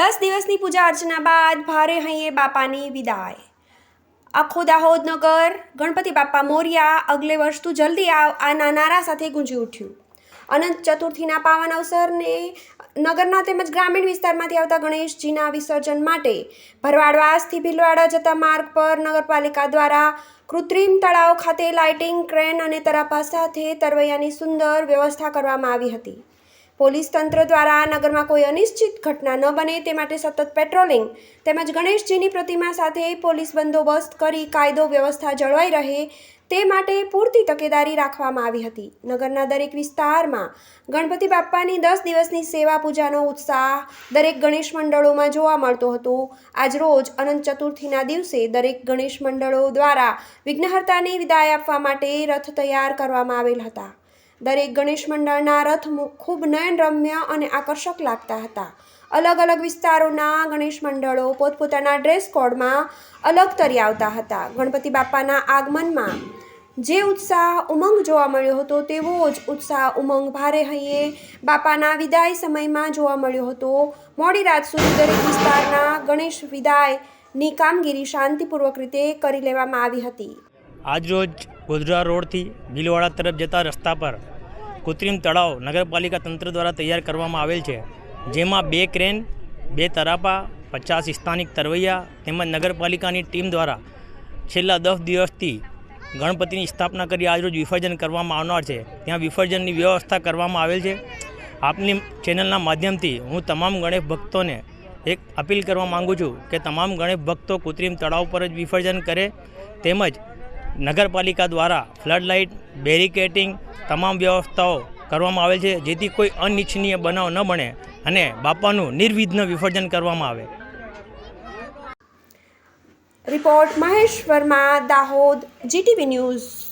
દસ દિવસની પૂજા અર્ચના બાદ ભારે હૈયે બાપાની વિદાય. આખો દાહોદનગર, ગણપતિ બાપા મોરિયા અગલે વર્ષ તું જલ્દી આવ આના નારા સાથે ગુંજી ઉઠ્યું. અનંત ચતુર્થીના પાવન અવસરને નગરના તેમજ ગ્રામીણ વિસ્તારમાંથી આવતા ગણેશજીના વિસર્જન માટે ભરવાડવાસથી ભીલવાડા જતા માર્ગ પર નગરપાલિકા દ્વારા કૃત્રિમ તળાવ ખાતે લાઇટિંગ, ક્રેન અને તરાપા સાથે તરવૈયાની સુંદર વ્યવસ્થા કરવામાં આવી હતી. પોલીસ તંત્ર દ્વારા નગરમાં કોઈ અનિશ્ચિત ઘટના ન બને તે માટે સતત પેટ્રોલિંગ તેમજ ગણેશજીની પ્રતિમા સાથે પોલીસ બંદોબસ્ત કરી કાયદો વ્યવસ્થા જળવાઈ રહે તે માટે પૂરતી તકેદારી રાખવામાં આવી હતી. નગરના દરેક વિસ્તારમાં ગણપતિ બાપ્પાની દસ દિવસની સેવા પૂજાનો ઉત્સાહ દરેક ગણેશ મંડળોમાં જોવા મળતો હતો. આજરોજ અનંત ચતુર્થીના દિવસે દરેક ગણેશ મંડળો દ્વારા વિઘ્નહર્તાને વિદાય આપવા માટે રથ તૈયાર કરવામાં આવેલ હતા. દરેક ગણેશ મંડળના રથ ખૂબ નયનરમ્ય અને આકર્ષક લાગતા હતા. અલગ અલગ વિસ્તારોના ગણેશ મંડળો પોતપોતાના ડ્રેસ કોડમાં અલગ તરી આવતા હતા. ગણપતિ બાપાના આગમનમાં જે ઉત્સાહ ઉમંગ જોવા મળ્યો હતો તેવો જ ઉત્સાહ ઉમંગ ભારે હૈયે બાપાના વિદાય સમયમાં જોવા મળ્યો હતો. મોડી રાત સુધી દરેક વિસ્તારના ગણેશ વિદાયની કામગીરી શાંતિપૂર્વક રીતે કરી લેવામાં આવી હતી. આજરોજ ગોધરા રોડથી ભીલવાડા તરફ જતા રસ્તા પર કૃત્રિમ તળાવ નગરપાલિકા તંત્ર દ્વારા તૈયાર કરવામાં આવેલ છે. જેમાં બે ક્રેન, બે તરાપા, પચાસ સ્થાનિક તરવૈયા તેમજ નગરપાલિકાની ટીમ દ્વારા છેલ્લા દસ દિવસથી ગણપતિની સ્થાપના કરી આજરોજ વિસર્જન કરવામાં આવનાર છે. ત્યાં વિસર્જનની વ્યવસ્થા કરવામાં આવેલ છે. આપની ચેનલના માધ્યમથી હું તમામ ગણેશ ભક્તોને એક અપીલ કરવા માગું છું કે તમામ ગણેશ ભક્તો કૃત્રિમ તળાવ પર જ વિસર્જન કરે તેમજ નગરપાલિકા દ્વારા ફ્લડ લાઇટ બેરિકેટિંગ તમામ વ્યવસ્થાઓ કરવામાં આવેલ છે, જેથી કોઈ અનિચ્છનીય બનાવ ન બને અને બાપાનું નિર્વિઘ્ન વિસર્જન કરવામાં આવે. Report Mahesh Verma, Dahod, GTV news.